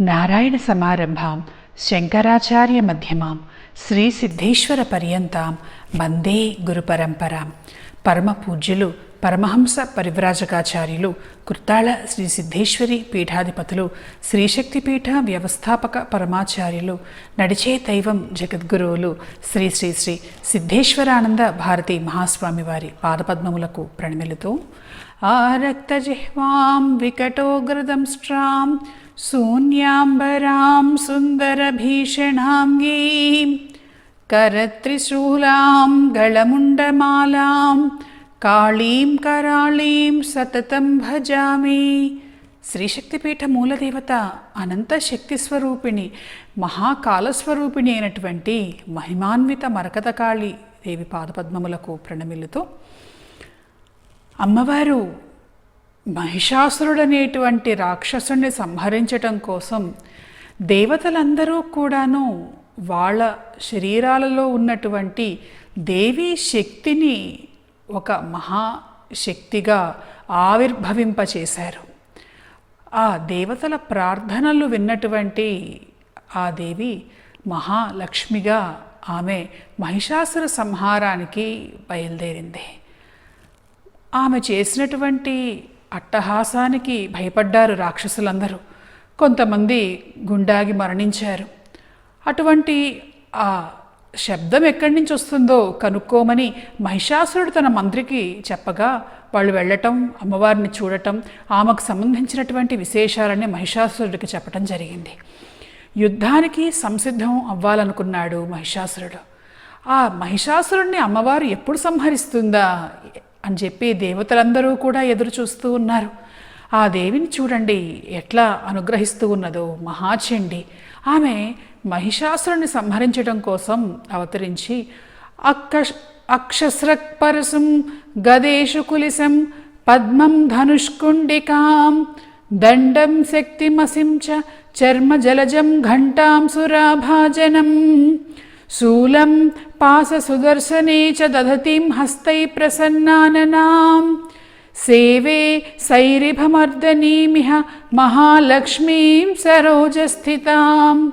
నారాయణ సమారంభాం శంకరాచార్య మధ్యమాం శ్రీ సిద్ధేశ్వర పర్యంతాం వందే గురు పరంపరాం. పరమ పూజ్యులు పరమహంస పరివ్రాజకాచార్యులు కుర్తాళ శ్రీ సిద్ధేశ్వరి పీఠాధిపతులు శ్రీశక్తిపీఠ వ్యవస్థాపక పరమాచార్యులు నడిచే దైవం జగద్గురువులు శ్రీ శ్రీ శ్రీ సిద్ధేశ్వరానంద భారతి మహాస్వామి వారి పాదపద్మములకు ప్రణమిలుతూ ఆరక్తజిహ్వాం వికటోగ్రదంష్ట్రాం శూన్యాంబరాం సుందరభీషణాంగీం करत्रिशूलां गळमुण्डमालां కాళీం కరాళీం సతతం భజామి శ్రీశక్తిపీఠ మూలదేవత అనంత శక్తి స్వరూపిణి మహాకాలస్వరూపిణి అయినటువంటి మహిమాన్విత మరకతకాళి దేవి పాదపద్మములకు ప్రణమిల్లుతూ అమ్మవారు మహిషాసురుడనేటువంటి రాక్షసుని సంహరించటం కోసం దేవతలందరూ కూడాను వాళ్ళ శరీరాలలో ఉన్నటువంటి దేవీ శక్తిని ఒక మహాశక్తిగా ఆవిర్భవింపచేశారు. ఆ దేవతల ప్రార్థనలు విన్నటువంటి ఆ దేవి మహాలక్ష్మిగా ఆమె మహిషాసుర సంహారానికి బయలుదేరింది. ఆమె చేసినటువంటి అట్టహాసానికి భయపడ్డారు రాక్షసులందరూ. కొంతమంది గుండాగి మరణించారు. అటువంటి ఆ శబ్దం ఎక్కడి నుంచి వస్తుందో కనుక్కోమని మహిషాసురుడు తన మంత్రికి చెప్పగా వాళ్ళు వెళ్ళటం అమ్మవారిని చూడటం ఆమెకు సంబంధించినటువంటి విశేషాలని మహిషాసురుడికి చెప్పటం జరిగింది. యుద్ధానికి సంసిద్ధం అవ్వాలనుకున్నాడు మహిషాసురుడు. ఆ మహిషాసురుడిని అమ్మవారు ఎప్పుడు సంహరిస్తుందా? అని చెప్పి దేవతలందరూ కూడా ఎదురు చూస్తూ ఉన్నారు. ఆ దేవిని చూడండి ఎట్లా అనుగ్రహిస్తూ ఉన్నదో మహాచండి ఆమె మహిషాసురుని సంహరించడం కోసం అవతరించి అక్క అక్షస్రపరసం గదేషు కులిసం పద్మం ధనుష్కుండికాం దండం శక్తిమసిం చ చర్మ జలజం ఘంటాం సురాభాజనం. శూలం పాససుదర్శనే చ దధతిం హస్తై ప్రసన్నాననాం. సేవే సైరిభమర్దనీమిహ మహాలక్ష్మీం సరోజస్థితాం.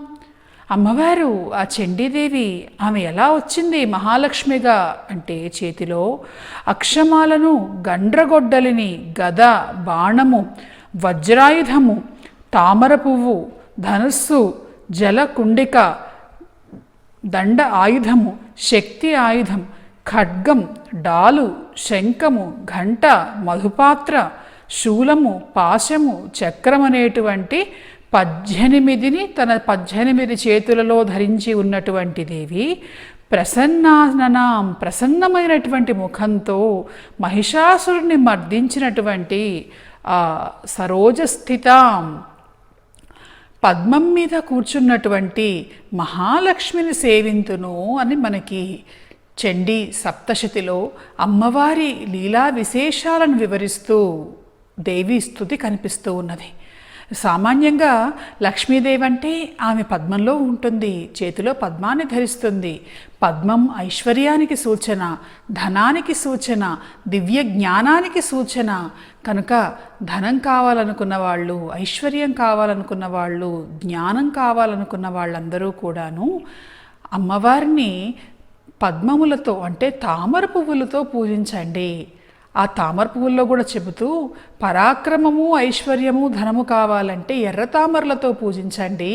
అమ్మవారు ఆ చండీదేవి ఆమె ఎలా వచ్చింది మహాలక్ష్మిగా? అంటే చేతిలో అక్షమాలను గండ్రగొడ్డలిని గద బాణము వజ్రాయుధము తామర పువ్వు ధనుస్సు జలకుండిక దండ ఆయుధము శక్తి ఆయుధం ఖడ్గం డాలు శంఖము ఘంట మధుపాత్ర శూలము పాశము చక్రం అనేటువంటి పద్దెనిమిదిని తన పద్దెనిమిది చేతులలో ధరించి ఉన్నటువంటి దేవి ప్రసన్నాననాం ప్రసన్నమైనటువంటి ముఖంతో మహిషాసురుని మర్దించినటువంటి సరోజస్థితాం. పద్మం మీద కూర్చున్నటువంటి మహాలక్ష్మిని సేవింతును అని మనకి చండీ సప్తశతిలో అమ్మవారి లీలా విశేషాలను వివరిస్తూ దేవి స్థుతి కనిపిస్తూ ఉన్నది. సామాన్యంగా లక్ష్మీదేవి అంటే ఆమె పద్మంలో ఉంటుంది చేతిలో పద్మాన్ని ధరిస్తుంది. పద్మం ఐశ్వర్యానికి సూచన ధనానికి సూచన దివ్య జ్ఞానానికి సూచన. కనుక ధనం కావాలనుకున్న వాళ్ళు ఐశ్వర్యం కావాలనుకున్న వాళ్ళు జ్ఞానం కావాలనుకున్న వాళ్ళందరూ కూడాను అమ్మవారిని పద్మములతో అంటే తామర పువ్వులతో పూజించండి. ఆ తామర పువ్వుల్లో కూడా చెబుతూ పరాక్రమము ఐశ్వర్యము ధనము కావాలంటే ఎర్ర తామరలతో పూజించండి.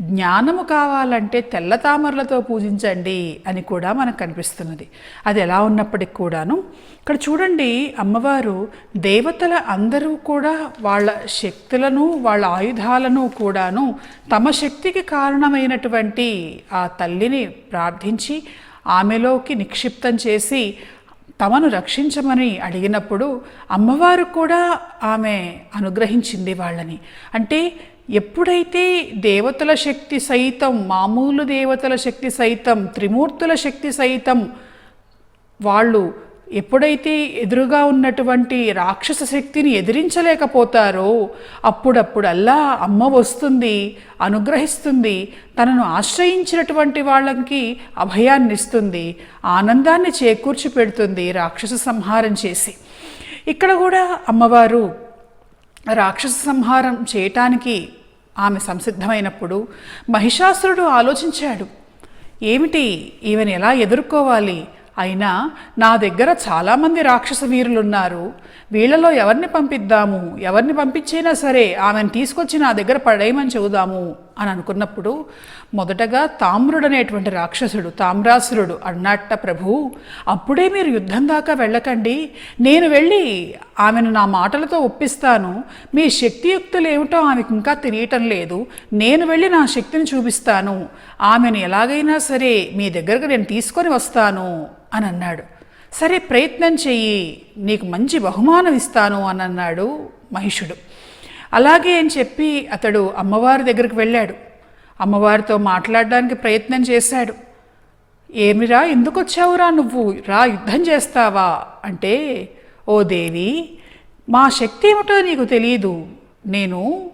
జ్ఞానము కావాలంటే తెల్ల తామరలతో పూజించండి అని కూడా మనకు కనిపిస్తున్నది. అది ఎలా ఉన్నప్పటికి కూడాను ఇక్కడ చూడండి అమ్మవారు దేవతల అందరూ కూడా వాళ్ళ శక్తులను వాళ్ళ ఆయుధాలను కూడాను తమ శక్తికి కారణమైనటువంటి ఆ తల్లిని ప్రార్థించి ఆమెలోకి నిక్షిప్తం చేసి తమను రక్షించమని అడిగినప్పుడు అమ్మవారు కూడా ఆమె అనుగ్రహించింది వాళ్ళని. అంటే ఎప్పుడైతే దేవతల శక్తి సైతం మామూలు దేవతల శక్తి సైతం త్రిమూర్తుల శక్తి సైతం వాళ్ళు ఎప్పుడైతే ఎదురుగా ఉన్నటువంటి రాక్షస శక్తిని ఎదిరించలేకపోతారో అప్పుడప్పుడల్లా అమ్మ వస్తుంది అనుగ్రహిస్తుంది తనను ఆశ్రయించినటువంటి వాళ్ళకి అభయాన్నిస్తుంది ఆనందాన్ని చేకూర్చి పెడుతుంది రాక్షస సంహారం చేసి. ఇక్కడ కూడా అమ్మవారు రాక్షస సంహారం చేయటానికి ఆమె సంసిద్ధమైనప్పుడు మహిషాసురుడు ఆలోచించాడు ఏమిటి? ఈమెను ఎలా ఎదుర్కోవాలి? అయినా నా దగ్గర చాలామంది రాక్షస వీరులున్నారు. వీళ్ళలో ఎవరిని పంపిద్దాము? ఎవరిని పంపించైనా సరే ఆమెను తీసుకొచ్చి నా దగ్గర పడేయమని చెబుదాము అని అనుకున్నప్పుడు మొదటగా తామ్రుడనేటువంటి రాక్షసుడు తామ్రాసురుడు అన్నట్ట ప్రభు అప్పుడే మీరు యుద్ధం దాకా వెళ్ళకండి. నేను వెళ్ళి ఆమెను నా మాటలతో ఒప్పిస్తాను. మీ శక్తియుక్తులు ఏమిటో ఆమెకు ఇంకా తెలియటం లేదు. నేను వెళ్ళి నా శక్తిని చూపిస్తాను. ఆమెను ఎలాగైనా సరే మీ దగ్గరకు నేను తీసుకొని వస్తాను అని అన్నాడు. సరే ప్రయత్నం చెయ్యి. నీకు మంచి బహుమానం ఇస్తాను అని అన్నాడు మహిషుడు. అలాగే అని చెప్పి అతడు అమ్మవారి దగ్గరికి వెళ్ళాడు. అమ్మవారితో మాట్లాడడానికి ప్రయత్నం చేశాడు. ఏమిరా ఎందుకు వచ్చావురా నువ్వు? రా యుద్ధం చేస్తావా? అంటే ఓ దేవి మా శక్తి ఏమిటో నీకు తెలియదు నేను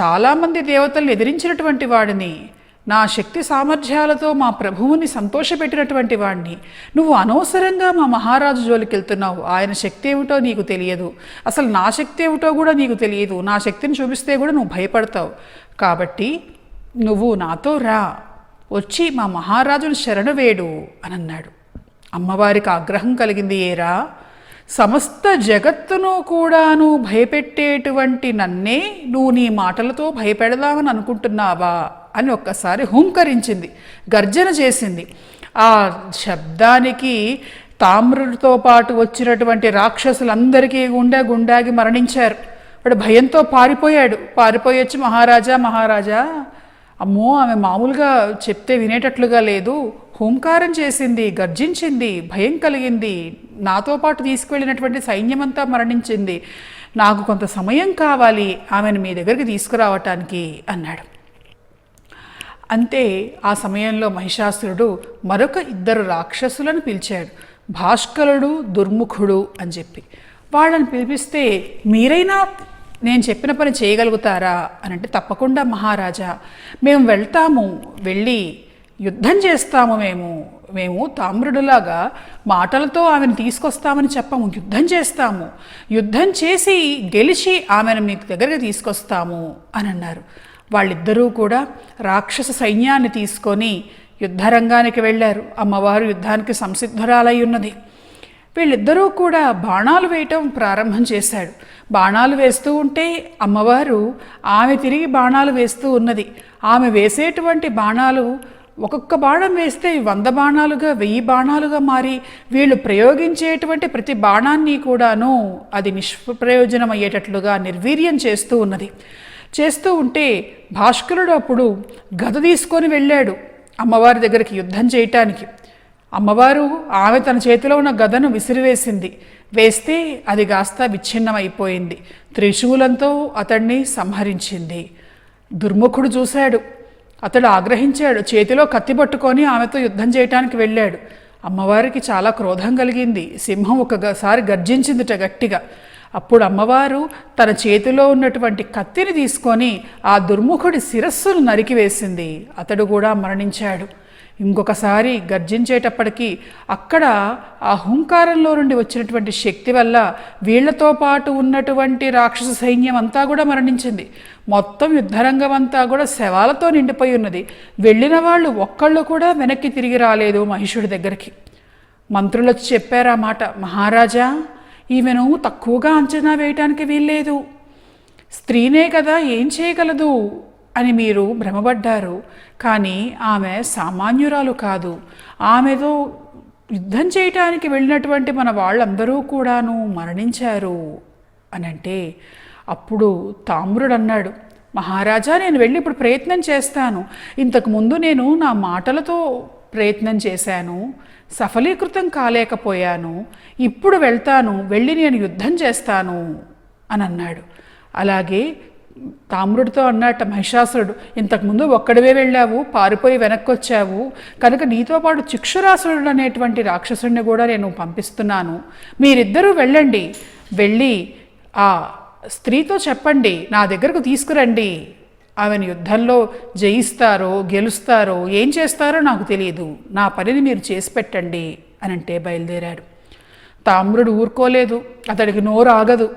చాలామంది దేవతలను ఎదిరించినటువంటి వాడిని. నా శక్తి సామర్థ్యాలతో మా ప్రభువుని సంతోషపెట్టినటువంటి వాణ్ణి. నువ్వు అనవసరంగా మా మహారాజు జోలికి వెళ్తున్నావు ఆయన శక్తి ఏమిటో నీకు తెలియదు. అసలు నా శక్తి ఏమిటో కూడా నీకు తెలియదు. నా శక్తిని చూపిస్తే కూడా నువ్వు భయపడతావు. కాబట్టి నువ్వు నాతో రా. వచ్చి మా మహారాజును శరణు వేడు అని అన్నాడు అమ్మవారికి ఆగ్రహం కలిగింది ఏరా సమస్త జగత్తును కూడాను భయపెట్టేటువంటి నన్నే నువ్వు నీ మాటలతో భయపెడదామని అనుకుంటున్నావా? అని ఒక్కసారి హుంకరించింది గర్జన చేసింది. ఆ శబ్దానికి తామ్రుడితో పాటు వచ్చినటువంటి రాక్షసులందరికీ గుండె గుండాగి మరణించారు. వాడు భయంతో పారిపోయాడు. పారిపోయి వచ్చి మహారాజా మహారాజా. అమ్మో ఆమె మామూలుగా చెప్తే వినేటట్లుగా లేదు. హూంకారం చేసింది గర్జించింది భయం కలిగింది. నాతో పాటు తీసుకువెళ్ళినటువంటి సైన్యమంతా మరణించింది. నాకు కొంత సమయం కావాలి ఆమెను మీ దగ్గరికి తీసుకురావటానికి అన్నాడు. అంతే ఆ సమయంలో మహిషాసురుడు మరొక ఇద్దరు రాక్షసులను పిలిచాడు. భాస్కరుడు దుర్ముఖుడు అని చెప్పి. వాళ్ళని పిలిపిస్తే మీరైనా నేను చెప్పిన పని చేయగలుగుతారా? అని అంటే తప్పకుండా మహారాజా. మేము వెళ్తాము. వెళ్ళి యుద్ధం చేస్తాము మేము. మేము తామ్రుడులాగా మాటలతో ఆమెను తీసుకొస్తామని చెప్పము. యుద్ధం చేస్తాము. యుద్ధం చేసి గెలిచి ఆమెను మీకు దగ్గరికి తీసుకొస్తాము. అని అన్నారు. వాళ్ళిద్దరూ కూడా రాక్షస సైన్యాన్ని తీసుకొని యుద్ధరంగానికి వెళ్ళారు. అమ్మవారు యుద్ధానికి సంసిద్ధురాలై ఉన్నది. వీళ్ళిద్దరూ కూడా బాణాలు వేయటం ప్రారంభం చేశాడు. బాణాలు వేస్తూ ఉంటే అమ్మవారు ఆమె తిరిగి బాణాలు వేస్తూ ఉన్నది. ఆమె వేసేటువంటి బాణాలు ఒక్కొక్క బాణం వేస్తే వంద బాణాలుగా వెయ్యి బాణాలుగా మారి వీళ్ళు ప్రయోగించేటువంటి ప్రతి బాణాన్ని కూడాను అది నిష్ప్రయోజనం అయ్యేటట్లుగా నిర్వీర్యం చేస్తూ ఉన్నది. చేస్తూ ఉంటే భాస్కరుడు అప్పుడు గద తీసుకొని వెళ్ళాడు అమ్మవారి దగ్గరికి యుద్ధం చేయటానికి. అమ్మవారు ఆమె తన చేతిలో ఉన్న గదను విసిరివేసింది. వేస్తే అది కాస్త విచ్ఛిన్నమైపోయింది. త్రిశూలంతో అతన్ని సంహరించింది. దుర్ముఖుడు చూశాడు. అతడు ఆగ్రహించాడు. చేతిలో కత్తి పట్టుకొని ఆమెతో యుద్ధం చేయటానికి వెళ్ళాడు. అమ్మవారికి చాలా క్రోధం కలిగింది. సింహం ఒకసారి గర్జించిందిట గట్టిగా. అప్పుడు అమ్మవారు తన చేతిలో ఉన్నటువంటి కత్తిని తీసుకొని ఆ దుర్ముఖుడి శిరస్సును నరికివేసింది. అతడు కూడా మరణించాడు. ఇంకొకసారి గర్జించేటప్పటికీ అక్కడ ఆ హుంకారంలో నుండి వచ్చినటువంటి శక్తి వల్ల వీళ్ళతో పాటు ఉన్నటువంటి రాక్షస సైన్యం అంతా కూడా మరణించింది. మొత్తం యుద్ధరంగం అంతా కూడా శవాలతో నిండిపోయి ఉన్నది. వెళ్ళిన వాళ్ళు ఒక్కళ్ళు కూడా వెనక్కి తిరిగి రాలేదు మహిషుడి దగ్గరికి. మంత్రులు వచ్చి చెప్పారు ఆ మాట మహారాజా ఈమెను తక్కువగా అంచనా వేయటానికి వీల్లేదు. స్త్రీనే కదా ఏం చేయగలదు అని మీరు భ్రమపడ్డారు. కానీ ఆమె సామాన్యురాలు కాదు. ఆమెతో యుద్ధం చేయటానికి వెళ్ళినటువంటి మన వాళ్ళందరూ కూడాను మరణించారు అని అంటే అప్పుడు తామ్రుడు అన్నాడు మహారాజా నేను వెళ్ళి ఇప్పుడు ప్రయత్నం చేస్తాను. ఇంతకుముందు నేను నా మాటలతో ప్రయత్నం చేశాను సఫలీకృతం కాలేకపోయాను ఇప్పుడు వెళ్తాను వెళ్ళి నేను యుద్ధం చేస్తాను అని అన్నాడు. అలాగే తామ్రుడితో అన్నట్ట మహిషాసురుడు ఇంతకుముందు ఒక్కడివే వెళ్ళావు పారిపోయి వెనక్కి వచ్చావు కనుక నీతో పాటు చిక్షురాసురుడు అనేటువంటి రాక్షసుడిని కూడా నేను పంపిస్తున్నాను. మీరిద్దరూ వెళ్ళండి వెళ్ళి ఆ స్త్రీతో చెప్పండి నా దగ్గరకు తీసుకురండి ఆమెను యుద్ధంలో జయిస్తారో గెలుస్తారో ఏం చేస్తారో నాకు తెలియదు. నా పనిని మీరు చేసి పెట్టండి అని అంటే బయలుదేరాడు. తామ్రుడు ఊరుకోలేదు. అతడికి నోరు ఆగదు.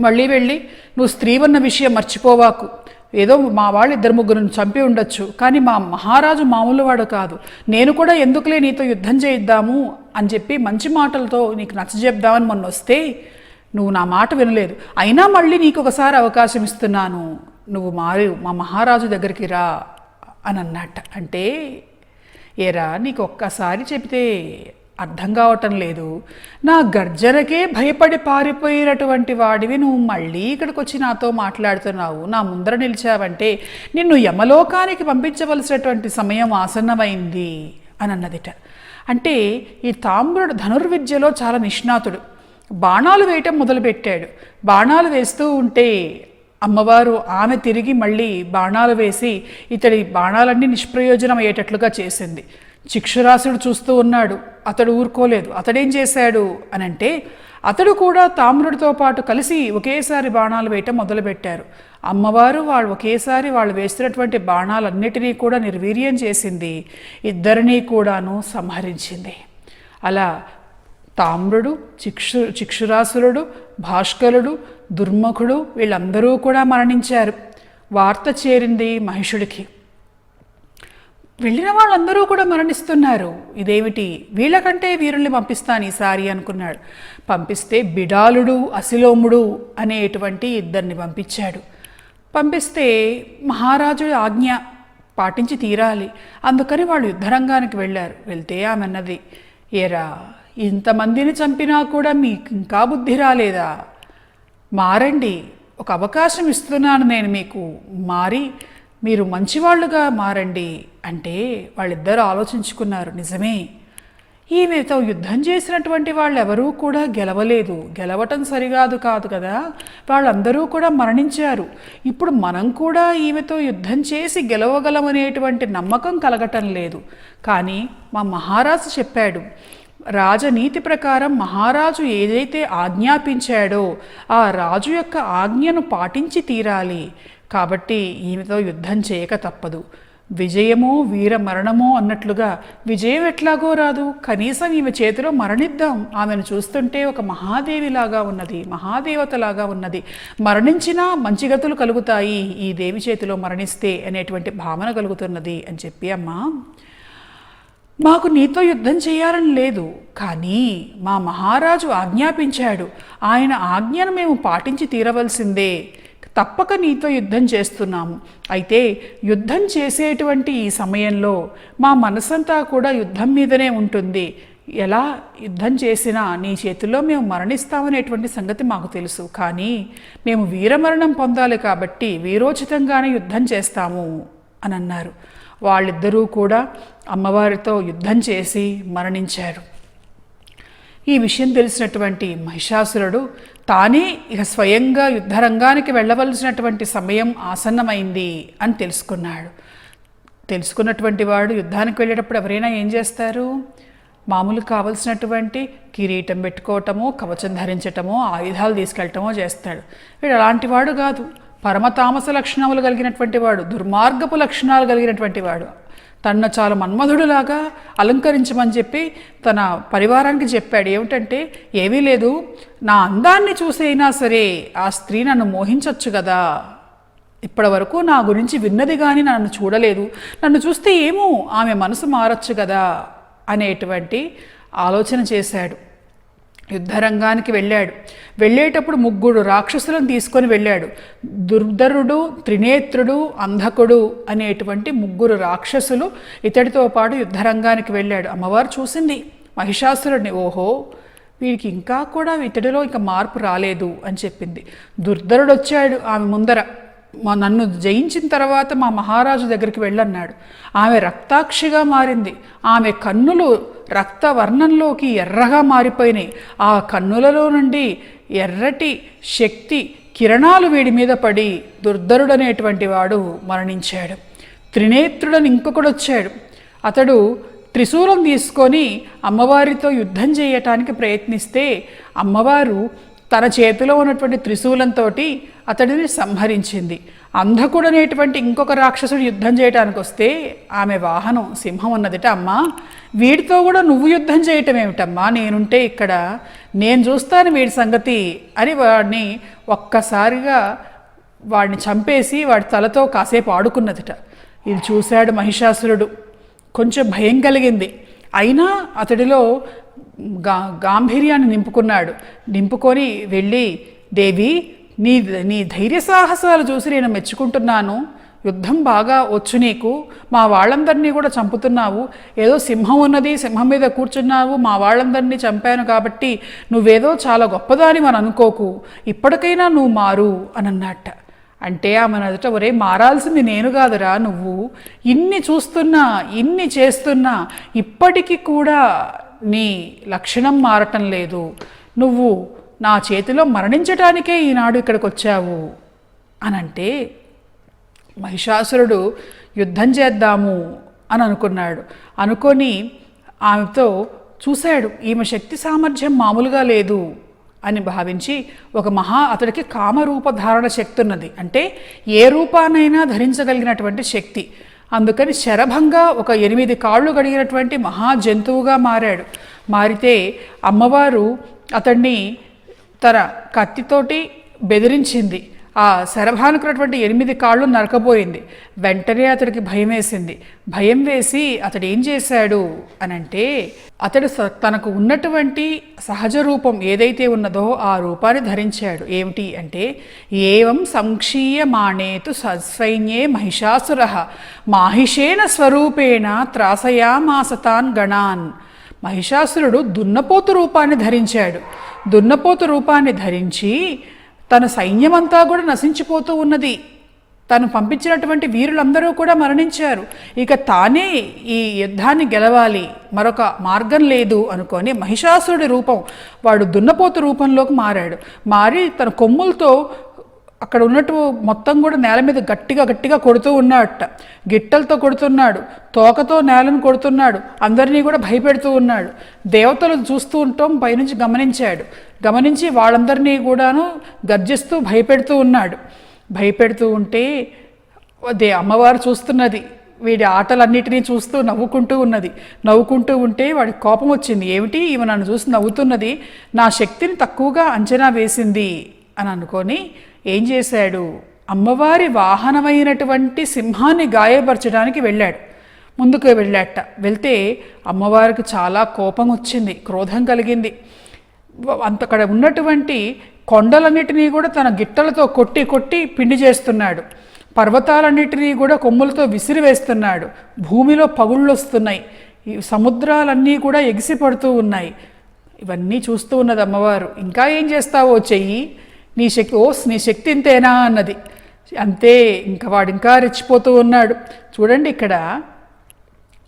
మళ్ళీ వెళ్ళి నువ్వు స్త్రీవన్న విషయం మర్చిపోవాకు. ఏదో మా వాళ్ళు ఇద్దరు ముగ్గురుని చంపి ఉండొచ్చు. కానీ మా మహారాజు మామూలు వాడు కాదు. నేను కూడా ఎందుకులే నీతో యుద్ధం చేయిద్దాము? అని చెప్పి మంచి మాటలతో నీకు నచ్చజెప్దామని మొన్న వస్తే నువ్వు నా మాట వినలేదు. అయినా మళ్ళీ నీకు ఒకసారి అవకాశం ఇస్తున్నాను. నువ్వు మారు మా మహారాజు దగ్గరికి రా అని అన్నట్ట. అంటే ఏరా నీకు ఒక్కసారి చెబితే అర్థం కావటం లేదు. నా గర్జనకే భయపడి పారిపోయినటువంటి వాడివి నువ్వు మళ్ళీ ఇక్కడికి వచ్చి నాతో మాట్లాడుతున్నావు. నా ముందర నిలిచావంటే నిన్ను యమలోకానికి పంపించవలసినటువంటి సమయం ఆసన్నమైంది అని అన్నదిట. అంటే ఈ తామ్రుడు ధనుర్విద్యలో చాలా నిష్ణాతుడు. బాణాలు వేయటం మొదలుపెట్టాడు. బాణాలు వేస్తూ ఉంటే అమ్మవారు ఆమె తిరిగి మళ్ళీ బాణాలు వేసి ఇతడి బాణాలన్నీ నిష్ప్రయోజనం అయ్యేటట్లుగా చేసింది. చిక్షురాసుడు చూస్తూ ఉన్నాడు. అతడు ఊరుకోలేదు. అతడేం చేశాడు? అని అంటే అతడు కూడా తామ్రుడితో పాటు కలిసి ఒకేసారి బాణాలు వేయటం మొదలుపెట్టారు. అమ్మవారు వాళ్ళు ఒకేసారి వాళ్ళు వేస్తున్నటువంటి బాణాలన్నిటినీ కూడా నిర్వీర్యం చేసింది. ఇద్దరినీ కూడాను సంహరించింది. అలా తామ్రుడు చిక్షు చిక్షురాసురుడు భాస్కరుడు దుర్ముఖుడు వీళ్ళందరూ కూడా మరణించారు. వార్త చేరింది మహిషుడికి. వెళ్ళిన వాళ్ళందరూ కూడా మరణిస్తున్నారు. ఇదేమిటి? వీళ్ళకంటే వీరుల్ని పంపిస్తాను ఈసారి అనుకున్నాడు. పంపిస్తే బిడాలుడు అసిలోముడు అనేటువంటి ఇద్దరిని పంపించాడు. పంపిస్తే మహారాజు ఆజ్ఞ పాటించి తీరాలి. అందుకని వాళ్ళు యుద్ధరంగానికి వెళ్ళారు. వెళ్తే ఆమెన్నది ఏరా ఇంతమందిని చంపినా కూడా మీకు ఇంకా బుద్ధి రాలేదా? మారండి ఒక అవకాశం ఇస్తున్నాను నేను మీకు. మారి మీరు మంచివాళ్ళుగా మారండి అంటే వాళ్ళిద్దరూ ఆలోచించుకున్నారు. నిజమే. ఈమెతో యుద్ధం చేసినటువంటి వాళ్ళు ఎవరూ కూడా గెలవలేదు. గెలవటం సరికాదు కాదు కదా. వాళ్ళందరూ కూడా మరణించారు. ఇప్పుడు మనం కూడా ఈమెతో యుద్ధం చేసి గెలవగలమనేటువంటి నమ్మకం కలగటం లేదు. కానీ మా మహారాజు చెప్పాడు రాజనీతి ప్రకారం మహారాజు ఏదైతే ఆజ్ఞాపించాడో ఆ రాజు యొక్క ఆజ్ఞను పాటించి తీరాలి. కాబట్టి ఈమెతో యుద్ధం చేయక తప్పదు. విజయమో వీర మరణమో అన్నట్లుగా విజయం ఎట్లాగో రాదు. కనీసం ఈమె చేతిలో మరణిద్దాం. ఆమెను చూస్తుంటే ఒక మహాదేవిలాగా ఉన్నది మహాదేవతలాగా ఉన్నది. మరణించినా మంచి గతులు కలుగుతాయి. ఈ దేవి చేతిలో మరణిస్తే అనేటువంటి భావన కలుగుతున్నది అని చెప్పి అమ్మా. మాకు నీతో యుద్ధం చేయాలని లేదు కానీ మా మహారాజు ఆజ్ఞాపించాడు. ఆయన ఆజ్ఞను మేము పాటించి తీరవలసిందే. తప్పక నీతో యుద్ధం చేస్తున్నాము. అయితే యుద్ధం చేసేటువంటి ఈ సమయంలో మా మనసంతా కూడా యుద్ధం మీదనే ఉంటుంది. ఎలా యుద్ధం చేసినా నీ చేతిలో మేము మరణిస్తామనేటువంటి సంగతి మాకు తెలుసు. కానీ మేము వీరమరణం పొందాలి కాబట్టి వీరోచితంగానే యుద్ధం చేస్తాము అని అన్నారు. వాళ్ళిద్దరూ కూడా అమ్మవారితో యుద్ధం చేసి మరణించారు. ఈ విషయం తెలిసినటువంటి మహిషాసురుడు తానే ఇక స్వయంగా యుద్ధరంగానికి వెళ్ళవలసినటువంటి సమయం ఆసన్నమైంది అని తెలుసుకున్నాడు. తెలుసుకున్నటువంటి వాడు యుద్ధానికి వెళ్ళేటప్పుడు ఎవరైనా ఏం చేస్తారు? మామూలు కావలసినటువంటి కిరీటం పెట్టుకోవటమో కవచం ధరించటమో ఆయుధాలు తీసుకెళ్ళటమో చేస్తాడు. వీడు అలాంటి వాడు కాదు. పరమతామస లక్షణములు కలిగినటువంటి వాడు దుర్మార్గపు లక్షణాలు కలిగినటువంటి వాడు. తన చాలా మన్మధుడులాగా అలంకరించమని చెప్పి తన పరివారానికి చెప్పాడు. ఏమిటంటే ఏమీ లేదు నా అందాన్ని చూసైనా సరే ఆ స్త్రీ నన్ను మోహించవచ్చు కదా. ఇప్పటి వరకు నా గురించి విన్నది కానీ నన్ను చూడలేదు. నన్ను చూస్తే ఏమో ఆమె మనసు మారచ్చు కదా అనేటువంటి ఆలోచన చేశాడు. యుద్ధరంగానికి వెళ్ళాడు. వెళ్ళేటప్పుడు ముగ్గురు రాక్షసులను తీసుకొని వెళ్ళాడు. దుర్ధరుడు త్రినేత్రుడు అంధకుడు అనేటువంటి ముగ్గురు రాక్షసులు ఇతడితో పాటు యుద్ధరంగానికి వెళ్ళాడు. అమ్మవారు చూసింది. మహిషాసురుడిని ఓహో వీడికి ఇంకా కూడా ఇతడిలో ఇంకా మార్పు రాలేదు అని చెప్పింది. దుర్ధరుడు వచ్చాడు ఆమె ముందర. మా నన్ను జయించిన తర్వాత మా మహారాజు దగ్గరికి వెళ్ళన్నాడు. ఆమె రక్తాక్షిగా మారింది. ఆమె కన్నులు రక్తవర్ణంలోకి ఎర్రగా మారిపోయినాయి. ఆ కన్నులలో నుండి ఎర్రటి శక్తి కిరణాలు వీడి మీద పడి దుర్ధరుడనేటువంటి వాడు మరణించాడు. త్రినేత్రుడని ఇంకొకడు వచ్చాడు. అతడు త్రిశూలం తీసుకొని అమ్మవారితో యుద్ధం చేయటానికి ప్రయత్నిస్తే అమ్మవారు తన చేతిలో ఉన్నటువంటి త్రిశూలంతో అతడిని సంహరించింది. అంధకుడనేటువంటి ఇంకొక రాక్షసుడు యుద్ధం చేయడానికి వస్తే ఆమె వాహనం సింహం ఉన్నదిట అమ్మా వీడితో కూడా నువ్వు యుద్ధం చేయటం ఏమిటమ్మా నేనుంటే ఇక్కడ నేను చూస్తాను వీడి సంగతి అని వాడిని ఒక్కసారిగా వాడిని చంపేసి వాడి తలతో కాసేపు ఆడుకున్నదిట. ఇది చూశాడు మహిషాసురుడు. కొంచెం భయం కలిగింది. అయినా అతడిలో గా గాంభీర్యాన్ని నింపుకున్నాడు. నింపుకొని వెళ్ళి దేవి నీ నీ ధైర్య సాహసాలు చూసి నేను మెచ్చుకుంటున్నాను. యుద్ధం బాగా వచ్చు నీకు. మా వాళ్ళందరినీ కూడా చంపుతున్నావు. ఏదో సింహం ఉన్నది సింహం మీద కూర్చున్నావు. మా వాళ్ళందరినీ చంపాను కాబట్టి నువ్వేదో చాలా గొప్పదాని అని అనుకోకు. ఇప్పటికైనా నువ్వు మారు అని అన్నట్ట అంటే ఆమె నదుట ఒరే మారాల్సింది నేను కాదురా నువ్వు. ఇన్ని చూస్తున్నా ఇన్ని చేస్తున్నా ఇప్పటికీ కూడా నీ లక్షణం మారటం లేదు. నువ్వు నా చేతిలో మరణించటానికే ఈనాడు ఇక్కడికి వచ్చావు అని అంటే మహిషాసురుడు యుద్ధం చేద్దాము అని అనుకున్నాడు అనుకొని ఆమెతో చూశాడు ఈమె శక్తి సామర్థ్యం మామూలుగా లేదు అని భావించి ఒక మహా అతడికి కామరూప ధారణ శక్తి ఉన్నది అంటే ఏ రూపానైనా ధరించగలిగినటువంటి శక్తి. అందుకని శరభంగా ఒక ఎనిమిది కాళ్ళు గడిగినటువంటి మహా జంతువుగా మారాడు. మారితే అమ్మవారు అతన్ని తన కత్తితోటి బెదిరించింది. ఆ శరభానుకున్నటువంటి ఎనిమిది కాళ్ళు నరకబోయింది వెంటనే అతడికి భయం వేసింది భయం వేసి అతడు ఏం చేశాడు అనంటే అతడు స- తనకు ఉన్నటువంటి సహజ రూపం ఏదైతే ఉన్నదో ఆ రూపాన్ని ధరించాడు. ఏమిటి అంటే ఏవం సంక్షీయమాణేతు సస్సైన్యే మహిషాసుర మాహిషేణ స్వరూపేణ త్రాసయామాసతాన్ గణాన్. మహిషాసురుడు దున్నపోతు రూపాన్ని ధరించాడు. దున్నపోతు రూపాన్ని ధరించి తన సైన్యమంతా కూడా నశించిపోతూ ఉన్నది. తను పంపించినటువంటి వీరులందరూ కూడా మరణించారు. ఇక తానే ఈ యుద్ధాన్ని గెలవాలి. మరొక మార్గం లేదు అనుకొని మహిషాసురుడి రూపం వాడు దున్నపోతు రూపంలోకి మారాడు. మారి తన కొమ్ములతో అక్కడ ఉన్నట్టు మొత్తం కూడా నేల మీద గట్టిగా గట్టిగా కొడుతూ ఉన్నాడట. గిట్టలతో కొడుతున్నాడు తోకతో నేలను కొడుతున్నాడు అందరినీ కూడా భయపెడుతూ ఉన్నాడు. దేవతలు చూస్తూ ఉండటం పైనుంచి గమనించాడు. గమనించి వాళ్ళందరినీ కూడాను గర్జిస్తూ భయపెడుతూ ఉన్నాడు. భయపెడుతూ ఉంటే అదే అమ్మవారు చూస్తున్నది. వీడి ఆటలన్నిటినీ చూస్తూ నవ్వుకుంటూ ఉన్నది. నవ్వుకుంటూ ఉంటే వాడికి కోపం వచ్చింది. ఏమిటి? ఈమె నన్ను చూసి నవ్వుతున్నది నా శక్తిని తక్కువగా అంచనా వేసింది అని అనుకొని ఏం చేశాడు? అమ్మవారి వాహనమైనటువంటి సింహాన్ని గాయపరచడానికి వెళ్ళాడు. ముందుకు వెళ్ళాట. వెళ్తే అమ్మవారికి చాలా కోపం వచ్చింది క్రోధం కలిగింది. అంత అక్కడ ఉన్నటువంటి కొండలన్నిటినీ కూడా తన గిట్టలతో కొట్టి కొట్టి పిండి చేస్తున్నాడు. పర్వతాలన్నిటినీ కూడా కొమ్ములతో విసిరివేస్తున్నాడు. భూమిలో పగుళ్ళు వస్తున్నాయి. ఈ సముద్రాలన్నీ కూడా ఎగిసిపడుతూ ఉన్నాయి. ఇవన్నీ చూస్తూ ఉన్నది అమ్మవారు. ఇంకా ఏం చేస్తావో చెయ్యి. నీ శక్తి ఓ నీ శక్తి ఇంతేనా అన్నది. అంతే ఇంకా వాడు ఇంకా రెచ్చిపోతూ ఉన్నాడు. చూడండి ఇక్కడ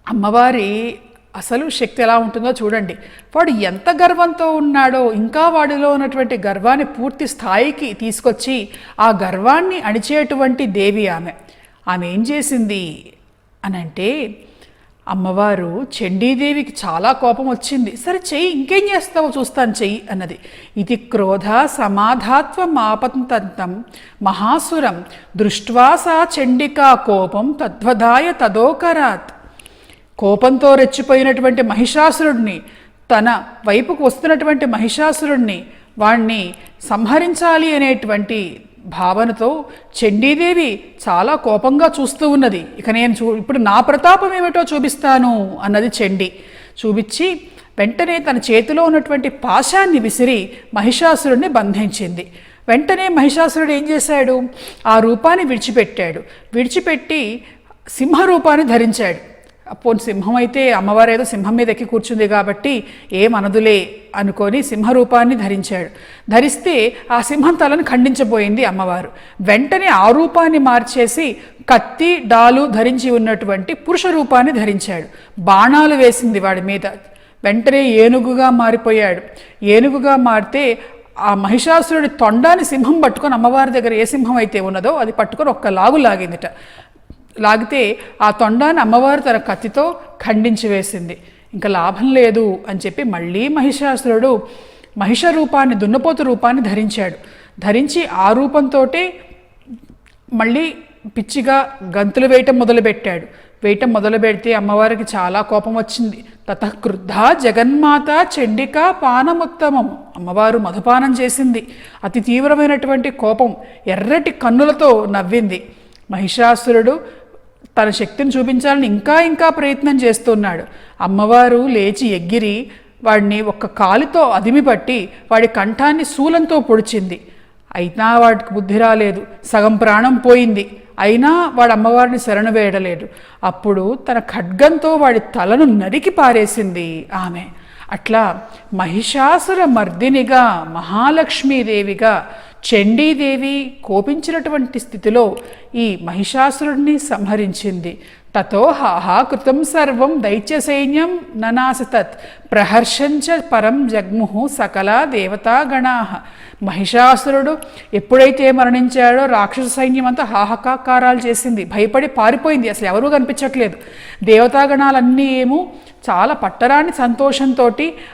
అమ్మవారి అసలు శక్తి ఎలా ఉంటుందో చూడండి. వాడు ఎంత గర్వంతో ఉన్నాడో ఇంకా వాడిలో ఉన్నటువంటి గర్వాన్ని పూర్తి స్థాయికి తీసుకొచ్చి ఆ గర్వాన్ని అణిచేటువంటి దేవి ఆమె. ఆమె ఏం చేసింది అని అంటే అమ్మవారు చండీదేవికి చాలా కోపం వచ్చింది. సరే చెయ్యి ఇంకేం చేస్తావో? చూస్తాను చెయ్యి అన్నది. ఇది క్రోధ సమాధాత్వం ఆపతంతం మహాసురం. దృష్ట్వా సా చండికా కోపం తద్వదాయ తదోకరాత్. కోపంతో రెచ్చిపోయినటువంటి మహిషాసురుడిని తన వైపుకు వస్తున్నటువంటి మహిషాసురుడిని వాణ్ణి సంహరించాలి అనేటువంటి భావనతో చండీదేవి చాలా కోపంగా చూస్తూ ఉన్నది. ఇక నేను చూ ఇప్పుడు నా ప్రతాపం ఏమిటో చూపిస్తాను అన్నది చండి. చూపించి వెంటనే తన చేతిలో ఉన్నటువంటి పాశాన్ని విసిరి మహిషాసురుడిని బంధించింది. వెంటనే మహిషాసురుడు ఏం చేశాడు? ఆ రూపాన్ని విడిచిపెట్టాడు. విడిచిపెట్టి సింహ రూపాన్ని ధరించాడు. పోనీ సింహం అయితే అమ్మవారు ఏదో సింహం మీద ఎక్కి కూర్చుంది కాబట్టి ఏమనదులే అనుకొని సింహరూపాన్ని ధరించాడు. ధరిస్తే ఆ సింహం తలను ఖండించబోయింది అమ్మవారు. వెంటనే ఆ రూపాన్ని మార్చేసి కత్తి డాలు ధరించి ఉన్నటువంటి పురుష రూపాన్ని ధరించాడు. బాణాలు వేసింది వాడి మీద. వెంటనే ఏనుగుగా మారిపోయాడు. ఏనుగుగా మారితే ఆ మహిషాసురుడి తొండాన్ని సింహం పట్టుకొని అమ్మవారి దగ్గర ఏ సింహం అయితే ఉన్నదో అది పట్టుకొని ఒక్క లాగు లాగిందిట. లాగితే ఆ తొండాన్ని అమ్మవారు తన కత్తితో ఖండించి వేసింది. ఇంకా లాభం లేదు అని చెప్పి మళ్ళీ మహిషాసురుడు మహిష రూపాన్ని దున్నపోతు రూపాన్ని ధరించాడు. ధరించి ఆ రూపంతో మళ్ళీ పిచ్చిగా గంతులు వేయటం మొదలుపెట్టాడు. వేయటం మొదలు పెడితే అమ్మవారికి చాలా కోపం వచ్చింది. తత క్రుద్ధ జగన్మాత చండిక పానముత్తమం. అమ్మవారు మధుపానం చేసింది. అతి తీవ్రమైనటువంటి కోపం ఎర్రటి కన్నులతో నవ్వింది. మహిషాసురుడు తన శక్తిని చూపించాలని ఇంకా ఇంకా ప్రయత్నం చేస్తున్నాడు. అమ్మవారు లేచి ఎగ్గిరి వాడిని ఒక్క కాలితో అదిమి పట్టి వాడి కంఠాన్ని శూలంతో పొడిచింది. అయినా వాడికి బుద్ధి రాలేదు. సగం ప్రాణం పోయింది. అయినా వాడు అమ్మవారిని శరణు వేయడలేడు అప్పుడు తన ఖడ్గంతో వాడి తలను నరికి పారేసింది ఆమె. అట్లా మహిషాసుర మర్దినిగా మహాలక్ష్మీదేవిగా చండీదేవి కోపించినటువంటి స్థితిలో ఈ మహిషాసురుడిని సంహరించింది. తతో హాహా కృతం సర్వం దైత్యసైన్యం ననాసతత్ ప్రహర్షంచ పరం జగ్ముహు సకల దేవతాగణా మహిషాసురుడు ఎప్పుడైతే మరణించాడో రాక్షస సైన్యం అంతా హాహాకారాలు చేసింది. భయపడి పారిపోయింది. అసలు ఎవరూ కనిపించట్లేదు. దేవతాగణాలన్నీ ఏమో చాలా పట్టరాని సంతోషంతో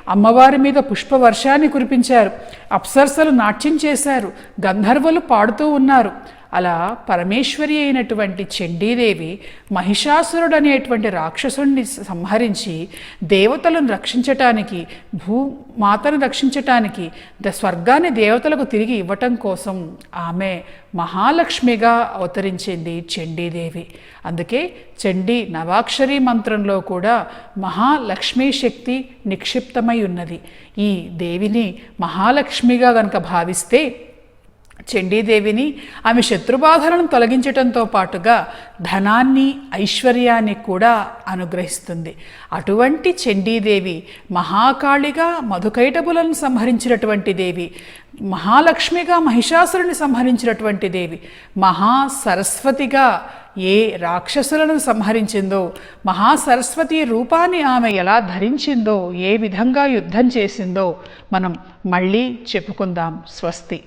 అమ్మవారి మీద పుష్పవర్షాన్ని కురిపించారు. అప్సరసలు నాట్యం చేశారు. గంధర్వులు పాడుతూ ఉన్నారు. అలా పరమేశ్వరి అయినటువంటి చండీదేవి మహిషాసురుడు అనేటువంటి రాక్షసుడిని సంహరించి దేవతలను రక్షించటానికి భూమాతను రక్షించటానికి ద స్వర్గాన్ని దేవతలకు తిరిగి ఇవ్వటం కోసం ఆమె మహాలక్ష్మిగా అవతరించింది చండీదేవి. అందుకే చండీ నవాక్షరి మంత్రంలో కూడా మహాలక్ష్మీ శక్తి నిక్షిప్తమై ఉన్నది. ఈ దేవిని మహాలక్ష్మిగా గనక భావిస్తే చండీదేవిని ఆమె శత్రుబాధలను తొలగించటంతో పాటుగా ధనాన్ని ఐశ్వర్యాన్ని కూడా అనుగ్రహిస్తుంది. అటువంటి చండీదేవి మహాకాళిగా మధుకైటబులను సంహరించినటువంటి దేవి మహాలక్ష్మిగా మహిషాసురుని సంహరించినటువంటి దేవి మహా సరస్వతిగా ఏ రాక్షసులను సంహరించిందో మహాసరస్వతి రూపాన్ని ఆమె ఎలా ధరించిందో ఏ విధంగా యుద్ధం చేసిందో మనం మళ్ళీ చెప్పుకుందాం. స్వస్తి.